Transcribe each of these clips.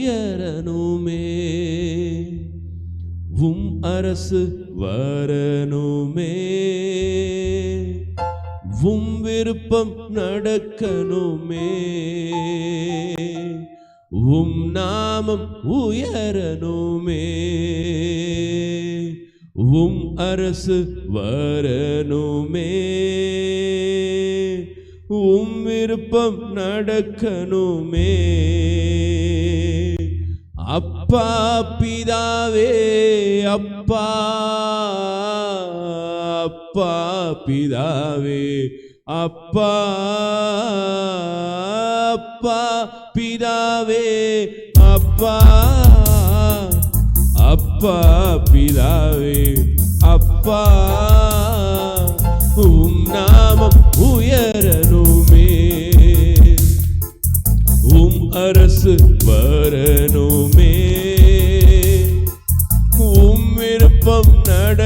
உயரணுமே. உம் அரசு வரணுமே. உம் விருப்பம் நடக்கணுமே. உம் நாமம் உயரணுமே. உம் அரசு வரணுமே. உம் விருப்பம் நடக்கணுமே. அப்பா பிதாவே அப்பா அப்பா பிதாவே அப்பா அப்பா பிதாவே அப்பா அப்பா பிதாவே அப்பா உம் நாமம் உயரணுமே. உம் அரசு வரணுமே.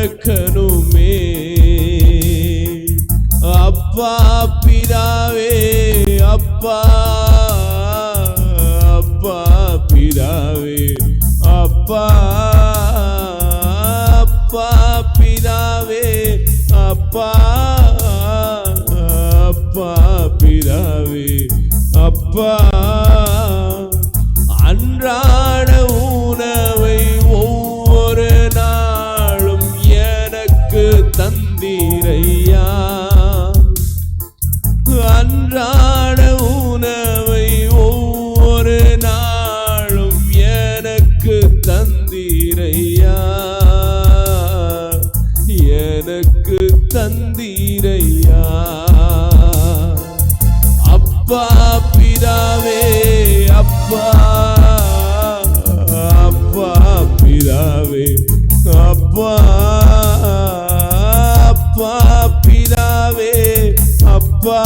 நடக்கணுமே. அப்பா பிதாவே அப்பா அப்பா பிதாவே அப்பா அப்பா பிதாவே அப்பா அப்பா பிதாவே அப்பா. அன்றா எனக்கு தந்தீரையா? அப்பா பிதாவே அப்பா. அப்பா பிதாவே அப்பா. அப்பா பிதாவே அப்பா.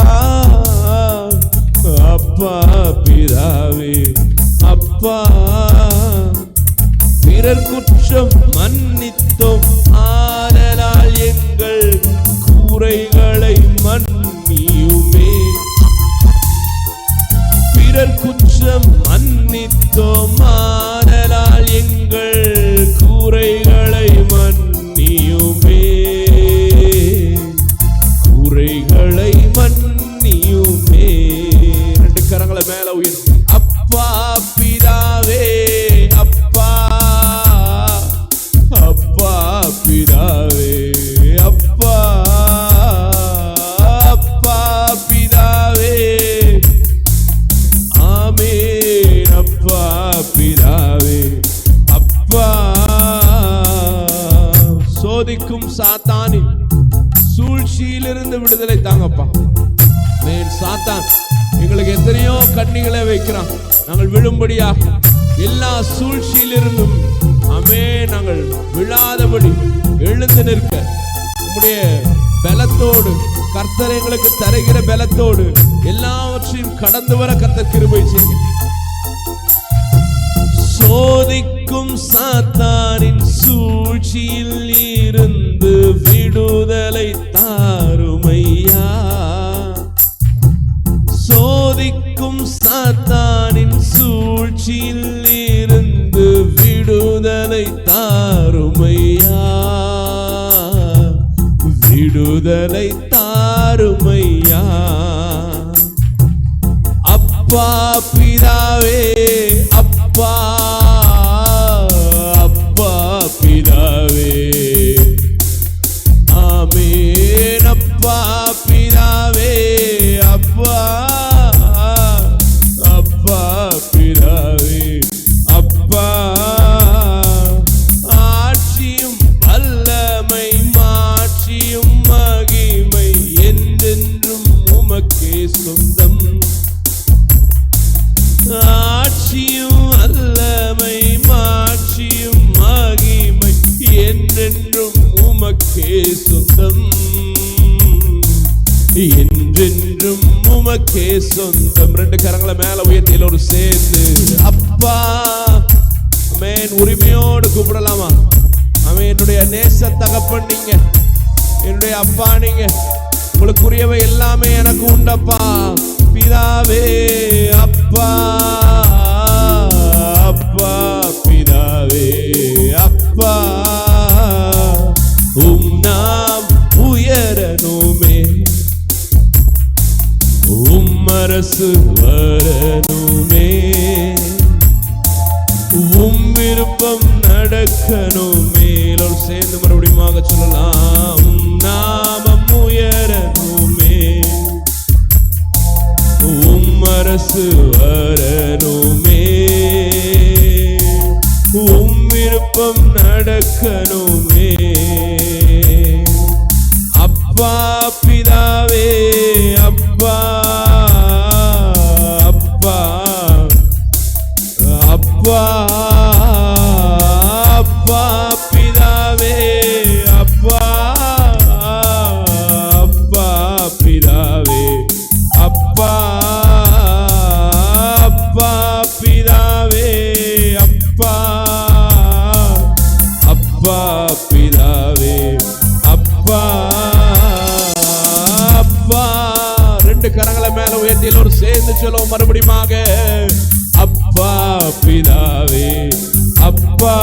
அப்பா பிதாவே அப்பா. பிறர் குற்றம் மன்னித்தோம் ஆ எங்கள் குற்றம் மன்னித்தோம் மாறலால் எங்கள் கூரைகளை மன்னியுமே. கூரைகளை மன்னியுமே. சோதிக்கும் சாத்தானின் சூழ்ச்சியிலிருந்து விடுதலை தாங்கப்பா. மேன் சாத்தான் எங்களுக்கு எத்தனையோ கண்ணிகளை வைக்கிறான். நாங்கள் விழும்படியா எல்லா சூழ்ச்சியிலிருந்தும் அமே நாங்கள் விழாதபடி எழுந்து நிற்க. உம்முடைய பலத்தோடு கர்த்தர் எங்களுக்கு தருகிற பலத்தோடு எல்லாவற்றையும் கடந்து வர கர்த்தர் கிருபை செய்யுங்க. சாத்தானின் சூழ்ச்சியில் இருந்து விடுதலை தாருமையா? சோதிக்கும் சாத்தானின் சூழ்ச்சியில் இருந்து விடுதலை தாருமையா? விடுதலை தாருமையா? அப்பா பிதாவே அப்பா சொந்தம் ரெண்டு கரங்களை மேல உயர்த்தியில் ஒரு சேர்ந்து. அப்பா அமேன். உரிமையோடு கூப்பிடலாமா? அவன் என்னுடைய நேச தகப்பன் நீங்க. என்னுடைய அப்பா நீங்க. உங்களுக்குரியவை எல்லாமே எனக்கு உண்டப்பா. பிதாவே அப்பா அப்பா பிதாவே அப்பா. உம் நாம் உயரணுமே. அரசு வரணுமே. உம் விருப்பம் நடக்கணுமே எல்லோரும் சேர்ந்து மறுபடியும் சொல்லலாம். நாமம் உயரணுமே. உம் அரசு வரணுமே. உம் விருப்பம் நடக்கணுமே. அப்பா நேரத்தில் ஒரு சேர்ந்து சொல்லுவோம் மறுபடியும் அப்பா பிதாவே அப்பா.